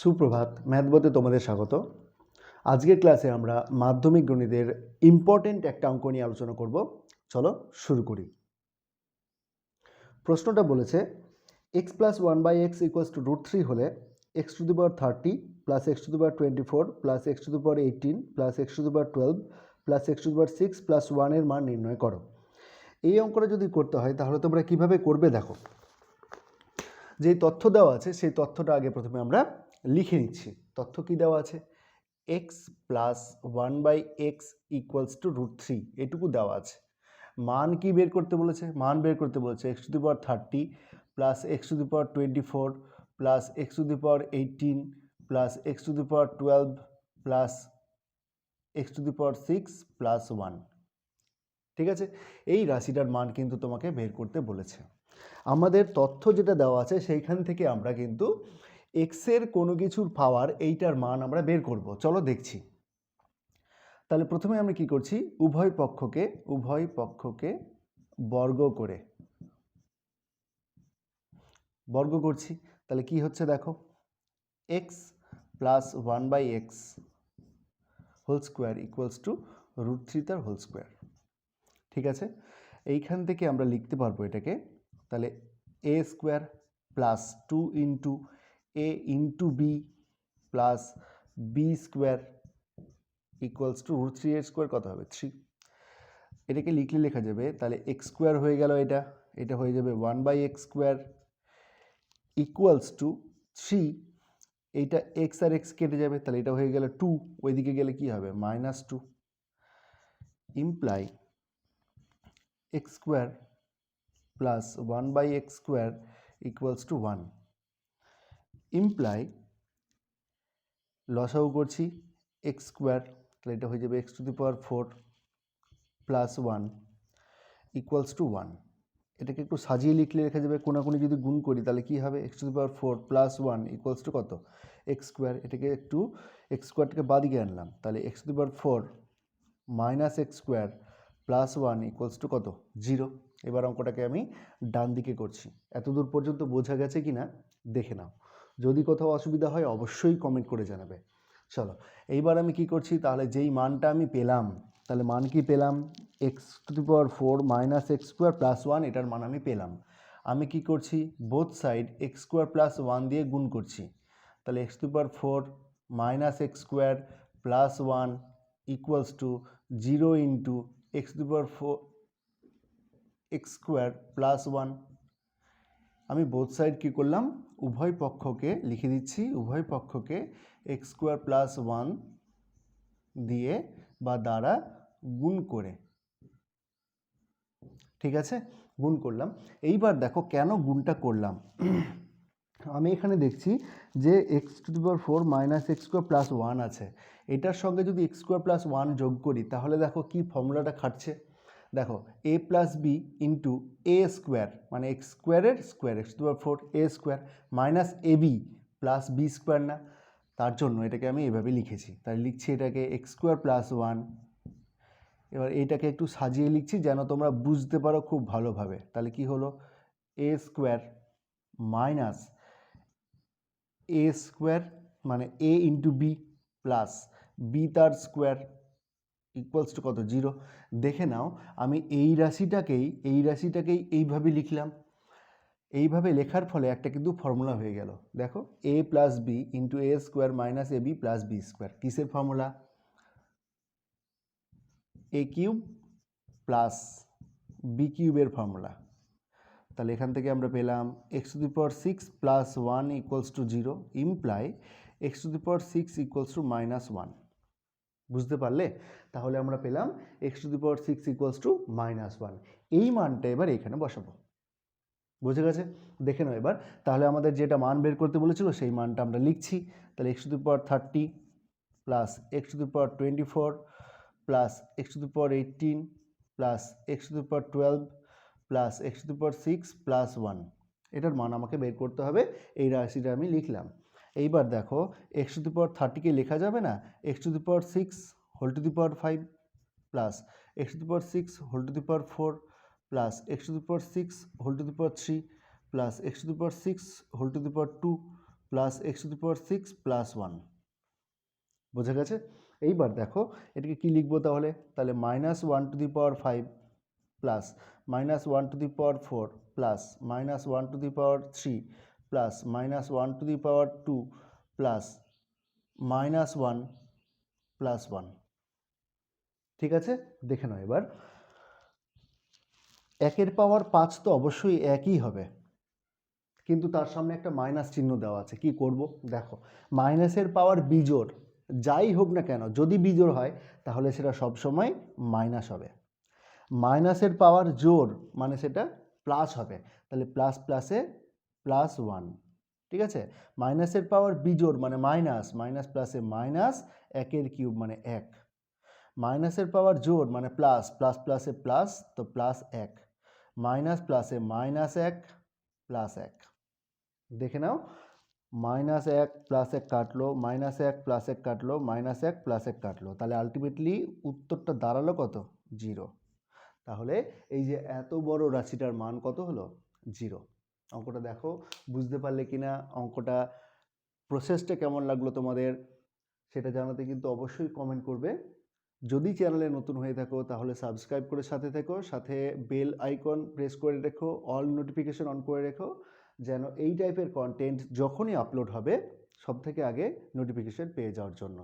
সুপ্রভাত, ম্যাথবতে তোমাদের স্বাগত। আজকের ক্লাসে আমরা মাধ্যমিক গণিতের ইম্পর্টেন্ট একটা অঙ্ক নিয়ে আলোচনা করব। চলো শুরু করি। প্রশ্নটা বলেছে x plus one by x equals to root three হলে x to the power thirty plus x to the power twenty four plus x to the power eighteen plus x to the power twelve plus x to the power six plus ওয়ানের মান নির্ণয় করো। এই অঙ্কটা যদি করতে হয়, তাহলে তোমরা কীভাবে করবে দেখো। যেই তথ্য দেওয়া আছে, সেই তথ্যটা আগে প্রথমে আমরা লিখে নিচ্ছি। তথ্য কি দেওয়া আছে? X plus one by x equals to root three এটুকু দেওয়া আছে। মান কি বের করতে বলেছে? মান বের করতে বলেছে x to the power thirty plus x to the power twenty four plus x to the power eighteen plus x to the power twelve plus x to the power six plus one ঠিক আছে? এই রাশিটার মান কিন্তু তোমাকে বের করতে বলেছে। আমাদের তথ্য যেটা দেওয়া আছে সেইখান থেকে আমরা কিন্তু এক্সের কোনো কিছুর পাওয়ার এইটার মান আমরা বের করব। চলো দেখছি। তাহলে প্রথমে আমরা কি করছি? উভয় পক্ষকে উভয় পক্ষকে বর্গ করে। বর্গ করছি। তাহলে কি হচ্ছে দেখো? X plus one by x whole square equals to root three তার হোল স্কোয়ার ঠিক আছে? এইখান থেকে আমরা লিখতে পারব এটাকে। তাহলে a square plus two into a into b plus b square equals to root three এর স্কোয়ার কত হবে? থ্রি এটাকে লিখলে লেখা যাবে, তাহলে এক্স স্কোয়ার হয়ে গেল এটা এটা হয়ে যাবে one by x square equals to three এইটা এক্স আর এক্স কেটে যাবে, তাহলে এটা হয়ে গেলে টু ওইদিকে গেলে কি হবে? Minus two imply x square plus one by x square equals to one imply লসাও করছি এক্স স্কোয়ার তাহলে এটা হয়ে যাবে x to the power four plus one equals to one এটাকে একটু সাজিয়ে লিখলে লেখা যাবে, কোনাকুনি যদি গুণ করি, তাহলে কী হবে? X to the power four plus one equals to কত? এক্স স্কোয়ার এটাকে একটু এক্স স্কোয়ারটাকে বাদিকে আনলাম, তাহলে x to the power four minus x square plus one equals to কত? জিরো এবার অঙ্কটাকে আমি ডান দিকে করছি। এতদূর পর্যন্ত বোঝা গেছে কি না দেখে নাও। যদি কোথাও অসুবিধা হয়, অবশ্যই কমেন্ট করে জানাবে। চলো, এইবার আমি কি করছি, তাহলে যেই মানটা আমি পেলাম, তাহলে মান কি পেলাম? X to the power four minus x square plus one এটার মান আমি পেলাম। আমি কি করছি? Both side x square plus one দিয়ে গুণ করছি। তাহলে x to power four minus x square plus one equals to zero into x to power four x square plus one আমি বোথ সাইড কী করলাম? উভয় পক্ষকে লিখে দিচ্ছি। উভয় পক্ষকে এক্স স্কোয়ার প্লাস ওয়ান দিয়ে বা দ্বারা গুণ করে। ঠিক আছে? গুণ করলাম। এইবার দেখো কেন গুণটা করলাম। আমি এখানে দেখছি যে x to the four minus x square plus one আছে। এটার সঙ্গে যদি এক্স স্কোয়ার প্লাস ওয়ান যোগ করি, তাহলে দেখো কি ফর্মুলাটা খাটছে। দেখো a plus b into a square মানে এক্স স্কোয়ারের square x to four a square minus a b plus b square না। তার জন্য এটাকে আমি এভাবে লিখেছি। তাই লিখছি এটাকে এক্স স্কোয়ার প্লাস ওয়ান এবার এইটাকে একটু সাজিয়ে লিখছি যেন তোমরা বুঝতে পারো খুব ভালোভাবে। তাহলে কি হলো? A square minus a square মানে a into b plus b তার স্কোয়ার ইকুয়ালস টু কত? জিরো দেখে নাও, আমি এই রাশিটাকেই এই রাশিটাকেই এইভাবে লিখলাম। এইভাবে লেখার ফলে একটা কিন্তু ফর্মুলা হয়ে গেল। দেখো a plus b into a square minus a b plus b square কিসের formula a cube plus b কিউবের ফর্মুলা তাহলে এখান থেকে আমরা পেলাম x to the power six plus one equals to zero imply x to the power six equals to minus one বুঝতে পারলে? তাহলে আমরা পেলাম x to the power six equals to minus one এই মানটা এবার এখানে বসাবো। বুঝে গেছে? দেখে নাও এবার। তাহলে আমাদের যেটা মান বের করতে বলেছিল, সেই মানটা আমরা লিখছি। তাহলে x to the power thirty plus x to the power twenty four plus x to the power eighteen plus x to the power twelve plus x to the power six plus one এটার মান আমাকে বের করতে হবে। এই রাশিটা আমি লিখলাম। এইবার দেখো এক্স টু দি পাওয়ার থার্টিকে লেখা যাবে না x to the power six whole to the power five plus x to the power six whole to the power four plus x to the power six whole to the power three plus x to the power six whole to the power two plus x to the power six plus one বোঝা গেছে এইবার দেখো এটাকে কি লিখব তাহলে তাহলে minus one to the power five plus minus one to the power four plus minus one to the power three plus minus one to the power two plus minus one plus one ঠিক আছে? দেখে নাও এবার। একের পাওয়ার পাঁচ তো অবশ্যই একই হবে। কিন্তু তার সামনে একটা মাইনাস চিহ্ন দেওয়া আছে। কি করব? দেখো মাইনাসের পাওয়ার বিজোড়, যাই হোক না কেন, যদি বিজোড় হয়, তাহলে সেটা সবসময় মাইনাস হবে। মাইনাসের পাওয়ার জোর মানে সেটা প্লাস হবে। তাহলে প্লাস প্লাসে প্লাস ওয়ান ঠিক আছে? মাইনাসের পাওয়ার বিজোড় মানে মাইনাস মাইনাস প্লাসে মাইনাস একের কিউব মানে এক। মাইনাসের পাওয়ার জোর মানে প্লাস প্লাস প্লাসে প্লাস তো প্লাস এক। মাইনাস প্লাসে মাইনাস এক প্লাস এক। দেখে নাও মাইনাস এক প্লাস এক কাটলো মাইনাস এক প্লাস এক কাটলো মাইনাস এক প্লাস এক কাটলো। তাহলে আলটিমেটলি উত্তরটা দাঁড়াল কত? জিরো তাহলে এই যে এত বড় রাশিটার মান কত হলো? জিরো অঙ্কটা দেখো। বুঝতে পারলে কি না অঙ্কটা প্রসেসটা কেমন লাগল তোমাদের সেটা জানাতে কিন্তু অবশ্যই কমেন্ট করবে। যদি চ্যানেলে নতুন হয়ে থাকো তাহলে সাবস্ক্রাইব করে সাথে থেকো, সাথে বেল আইকন প্রেস করে রেখো অল নোটিফিকেশন অন করে রেখো, যেন এই টাইপের কন্টেন্ট যখনই আপলোড হবে সব থেকে আগে নোটিফিকেশন পেয়ে যাওয়ার জন্য।